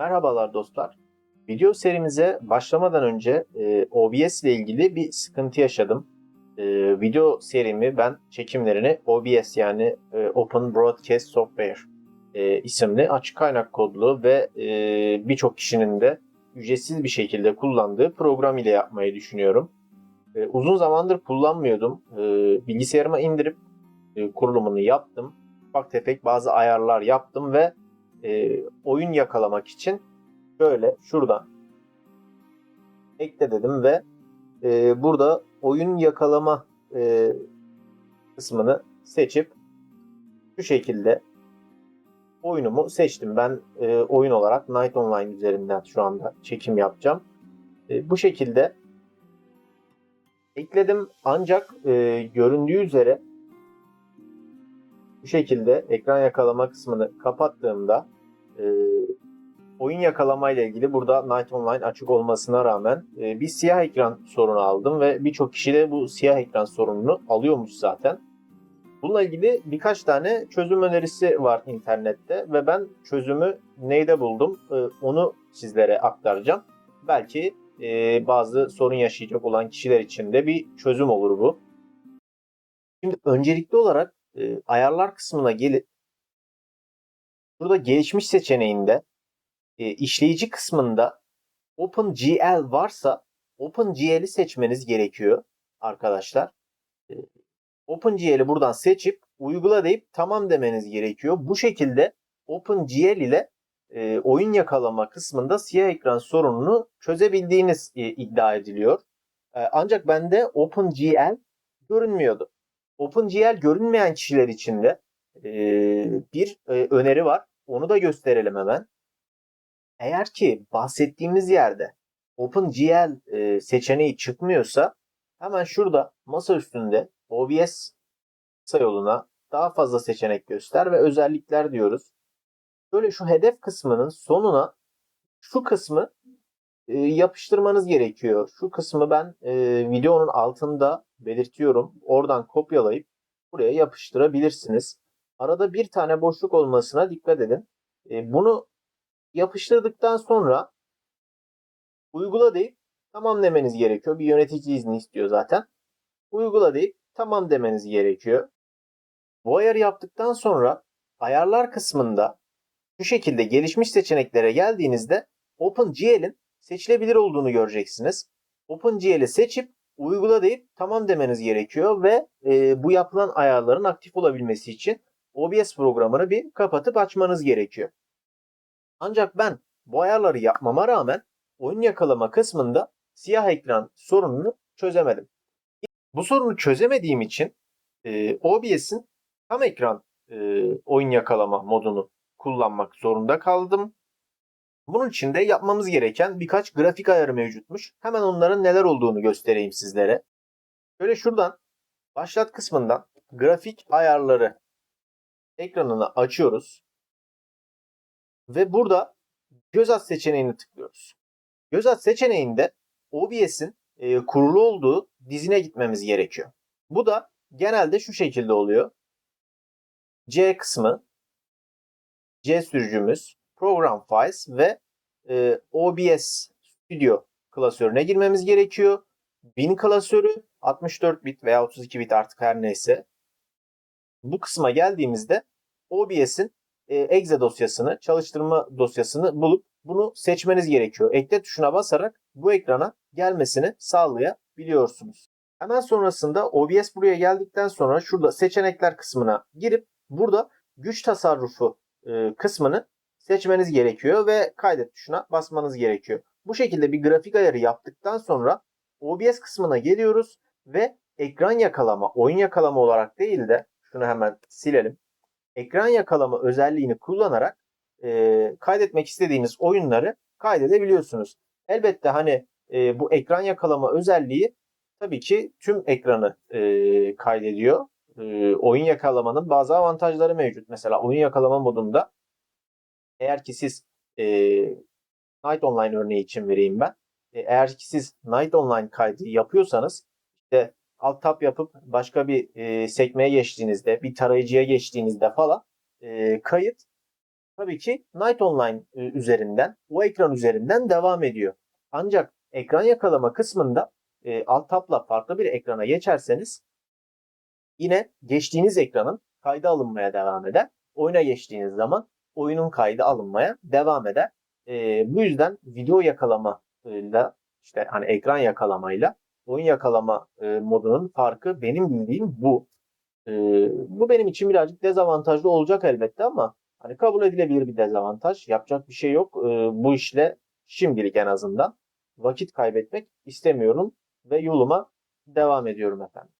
Merhabalar dostlar. Video serimize başlamadan önce e, OBS ile ilgili bir sıkıntı yaşadım. E, video serimi ben çekimlerini OBS yani e, Open Broadcast Software e, isimli açık kaynak kodlu ve e, birçok kişinin de ücretsiz bir şekilde kullandığı program ile yapmayı düşünüyorum. E, uzun zamandır kullanmıyordum. E, bilgisayarıma indirip e, kurulumunu yaptım. Ufak tefek bazı ayarlar yaptım ve e, oyun yakalamak için şöyle şuradan ekle dedim ve e, burada oyun yakalama e, kısmını seçip şu şekilde oyunumu seçtim. Ben e, oyun olarak Night Online üzerinden şu anda çekim yapacağım. E, bu şekilde ekledim ancak e, göründüğü üzere bu şekilde ekran yakalama kısmını kapattığımda e, oyun yakalama ile ilgili burada Night Online açık olmasına rağmen e, bir siyah ekran sorunu aldım ve birçok kişi de bu siyah ekran sorununu alıyormuş zaten. Bununla ilgili birkaç tane çözüm önerisi var internette ve ben çözümü neyde buldum e, onu sizlere aktaracağım. Belki e, bazı sorun yaşayacak olan kişiler için de bir çözüm olur bu. Şimdi öncelikli olarak e, ayarlar kısmına gelip burada gelişmiş seçeneğinde e, işleyici kısmında OpenGL varsa OpenGL'i seçmeniz gerekiyor arkadaşlar. E, OpenGL'i buradan seçip uygula deyip tamam demeniz gerekiyor. Bu şekilde OpenGL ile e, oyun yakalama kısmında siyah ekran sorununu çözebildiğiniz e, iddia ediliyor. E, ancak bende OpenGL görünmüyordu. OpenGL görünmeyen kişiler için de e, bir e, öneri var. Onu da gösterelim hemen. Eğer ki bahsettiğimiz yerde OpenGL e, seçeneği çıkmıyorsa hemen şurada masa üstünde OBS kısa yoluna daha fazla seçenek göster ve özellikler diyoruz. Böyle şu hedef kısmının sonuna şu kısmı e, yapıştırmanız gerekiyor. Şu kısmı ben e, videonun altında belirtiyorum. Oradan kopyalayıp buraya yapıştırabilirsiniz. Arada bir tane boşluk olmasına dikkat edin. E, bunu yapıştırdıktan sonra uygula deyip tamam demeniz gerekiyor. Bir yönetici izni istiyor zaten. Uygula deyip tamam demeniz gerekiyor. Bu ayarı yaptıktan sonra ayarlar kısmında şu şekilde gelişmiş seçeneklere geldiğinizde OpenGL'in seçilebilir olduğunu göreceksiniz. OpenGL'i seçip uygula deyip tamam demeniz gerekiyor ve e, bu yapılan ayarların aktif olabilmesi için OBS programını bir kapatıp açmanız gerekiyor. Ancak ben bu ayarları yapmama rağmen oyun yakalama kısmında siyah ekran sorununu çözemedim. Bu sorunu çözemediğim için e, OBS'in tam ekran e, oyun yakalama modunu kullanmak zorunda kaldım. Bunun için de yapmamız gereken birkaç grafik ayarı mevcutmuş. Hemen onların neler olduğunu göstereyim sizlere. Şöyle şuradan başlat kısmından grafik ayarları ekranını açıyoruz. Ve burada göz at seçeneğini tıklıyoruz. Göz at seçeneğinde OBS'in e, kurulu olduğu dizine gitmemiz gerekiyor. Bu da genelde şu şekilde oluyor. C kısmı, C sürücümüz, Program Files ve e, OBS Studio klasörüne girmemiz gerekiyor. Bin klasörü 64 bit veya 32 bit artık her neyse. Bu kısma geldiğimizde OBS'in e, exe dosyasını, çalıştırma dosyasını bulup bunu seçmeniz gerekiyor. Ekle tuşuna basarak bu ekrana gelmesini sağlayabiliyorsunuz. Hemen sonrasında OBS buraya geldikten sonra şurada seçenekler kısmına girip burada güç tasarrufu e, kısmını seçmeniz gerekiyor ve kaydet tuşuna basmanız gerekiyor. Bu şekilde bir grafik ayarı yaptıktan sonra OBS kısmına geliyoruz ve ekran yakalama, oyun yakalama olarak değil de şunu hemen silelim. Ekran yakalama özelliğini kullanarak e, kaydetmek istediğiniz oyunları kaydedebiliyorsunuz. Elbette hani e, bu ekran yakalama özelliği tabii ki tüm ekranı e, kaydediyor. E, oyun yakalamanın bazı avantajları mevcut. Mesela oyun yakalama modunda eğer ki siz e, Night Online örneği için vereyim ben. E, eğer ki siz Night Online kaydı yapıyorsanız işte alt tab yapıp başka bir e, sekmeye geçtiğinizde, bir tarayıcıya geçtiğinizde falan e, kayıt tabii ki Night Online e, üzerinden, o ekran üzerinden devam ediyor. Ancak ekran yakalama kısmında e, alt tabla farklı bir ekrana geçerseniz yine geçtiğiniz ekranın kayda alınmaya devam eder. Oyuna geçtiğiniz zaman oyunun kaydı alınmaya devam eder. E, bu yüzden video yakalamayla işte hani ekran yakalamayla oyun yakalama e, modunun farkı benim bildiğim bu. E, bu benim için birazcık dezavantajlı olacak elbette ama hani kabul edilebilir bir dezavantaj. Yapacak bir şey yok. E, bu işle şimdilik en azından vakit kaybetmek istemiyorum ve yoluma devam ediyorum efendim.